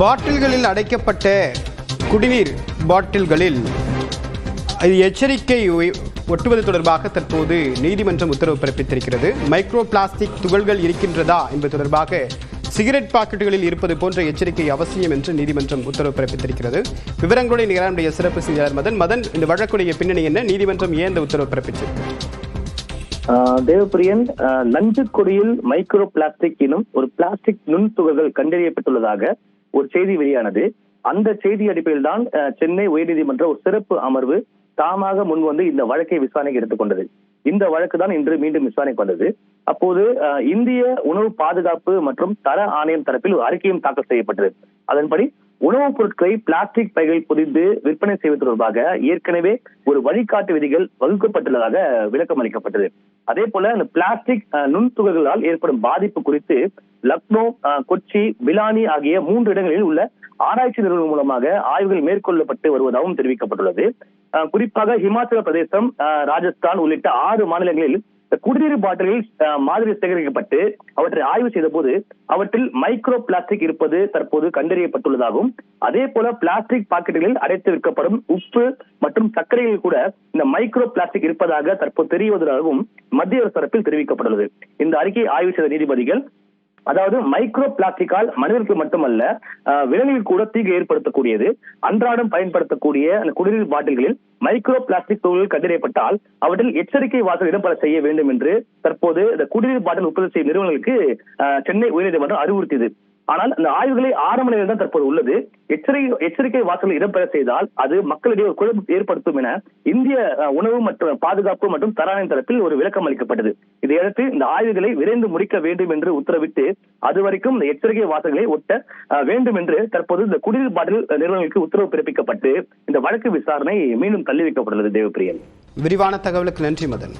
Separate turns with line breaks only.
பாட்டில்களில் அடைக்கப்பட்ட குடிநீர் பாட்டில்களில் இது எச்சரிக்கை ஒட்டுவது தொடர்பாக தற்போது நீதிமன்றம் உத்தரவு பிறப்பித்திருக்கிறது. மைக்ரோ பிளாஸ்டிக் துகள்கள் இருக்கின்றதா என்பது தொடர்பாக சிகரெட் பாக்கெட்டுகளில் இருப்பது போன்ற எச்சரிக்கை அவசியம் என்று நீதிமன்றம் உத்தரவு பிறப்பித்திருக்கிறது. விவரங்களுடைய நிகழ்ச்சிய சிறப்பு செய்தியாளர் மதன். மதன் இந்த வழக்குடைய பின்னணி என்ன? நீதிமன்றம் ஏன் இந்த உத்தரவு பிறப்பிச்சிருக்கு?
தேவபிரியன் தேவப்பிரியன் ஆஹ் நஞ்சுக்கொடியில் மைக்ரோ பிளாஸ்டிக் எனும் ஒரு பிளாஸ்டிக் நுண்துகள்கள் கண்டறியப்பட்டுள்ளதாக ஒரு செய்தி வெளியானது. அந்த செய்தி அடிப்படையில் தான் சென்னை உயர்நீதிமன்ற ஒரு சிறப்பு அமர்வு தாமாக முன் வந்து இந்த வழக்கை விசாரணைக்கு எடுத்துக்கொண்டது இந்த வழக்கு தான் இன்று மீண்டும் விசாரணைக்கு வந்தது. அப்போது ஆஹ் இந்திய உணவு பாதுகாப்பு மற்றும் தர ஆணையம் தரப்பில் ஒரு அறிக்கையும் தாக்கல் செய்யப்பட்டது. அதன்படி உணவுப் பொருட்களை பிளாஸ்டிக் பைகளில் புதிந்து விற்பனை செய்வது தொடர்பாக ஏற்கனவே ஒரு வழிகாட்டு விதிகள் வகுக்கப்பட்டுள்ளதாக விளக்கம் அளிக்கப்பட்டது. அதே போல இந்த பிளாஸ்டிக் நுண்துகள்களால் ஏற்படும் பாதிப்பு குறித்து லக்னோ அஹ், கொச்சி பிலானி ஆகிய மூன்று இடங்களில் உள்ள ஆராய்ச்சி நிறுவனம் மூலமாக ஆய்வுகள் மேற்கொள்ளப்பட்டு வருவதாகவும் தெரிவிக்கப்பட்டுள்ளது. குறிப்பாக ஹிமாச்சல பிரதேசம் அஹ், ராஜஸ்தான் உள்ளிட்ட ஆறு மாநிலங்களில் குடிநீர் பாட்டிலில் மாதிரி சேகரிக்கப்பட்டு அவற்றை ஆய்வு செய்த போது அவற்றில் மைக்ரோ பிளாஸ்டிக் இருப்பது தற்போது கண்டறியப்பட்டுள்ளதாகவும் அதே போல பிளாஸ்டிக் பாக்கெட்டுகளில் அடைத்து விற்கப்படும் உப்பு மற்றும் சர்க்கரையில் கூட இந்த மைக்ரோ பிளாஸ்டிக் இருப்பதாக தற்போது தெரிய வருவதாகவும் மத்திய அரசு தரப்பில் தெரிவிக்கப்பட்டுள்ளது. இந்த அறிக்கையை ஆய்வு செய்த நீதிபதிகள் அதாவது மைக்ரோ பிளாஸ்டிக்கால் மனிதர்களுக்கு மட்டுமல்ல அஹ், கூட தீங்கு ஏற்படுத்தக்கூடியது. அன்றாடம் பயன்படுத்தக்கூடிய அந்த குடிநீர் பாட்டில்களில் மைக்ரோ பிளாஸ்டிக் துகள்கள் கண்டறியப்பட்டால் அவற்றில் எச்சரிக்கை வாசல் இடம்பெற செய்ய வேண்டும் என்று தற்போது இந்த குடிநீர் பாட்டில் உற்பத்தி செய்யும் நிறுவனங்களுக்கு சென்னை உயர்நீதிமன்றம் அறிவுறுத்தியது. ஆனால் அந்த ஆய்வுகளை ஆரம்ப நிலையில் தான் தற்போது உள்ளது. எச்சரிக்கை எச்சரிக்கை வாசல் இடம்பெற செய்தால் அது மக்களிடையே ஒரு குழப்பம் ஏற்படுத்தும் என இந்திய உணவு மற்றும் பாதுகாப்பு மற்றும் தராணம் தரப்பில் ஒரு விளக்கம் அளிக்கப்பட்டது. இதையடுத்து இந்த ஆய்வுகளை விரைந்து முடிக்க வேண்டும் என்று உத்தரவிட்டு அதுவரைக்கும் இந்த எச்சரிக்கை வாசல்களை ஒட்ட வேண்டும் என்று தற்போது இந்த குடிநீர் பாட்டில் நிறுவனங்களுக்கு உத்தரவு பிறப்பிக்கப்பட்டு இந்த வழக்கு விசாரணை மீண்டும் தள்ளி வைக்கப்பட்டுள்ளது. தேவப்பிரியன்.
விரிவான தகவலுக்கு நன்றி மதன்.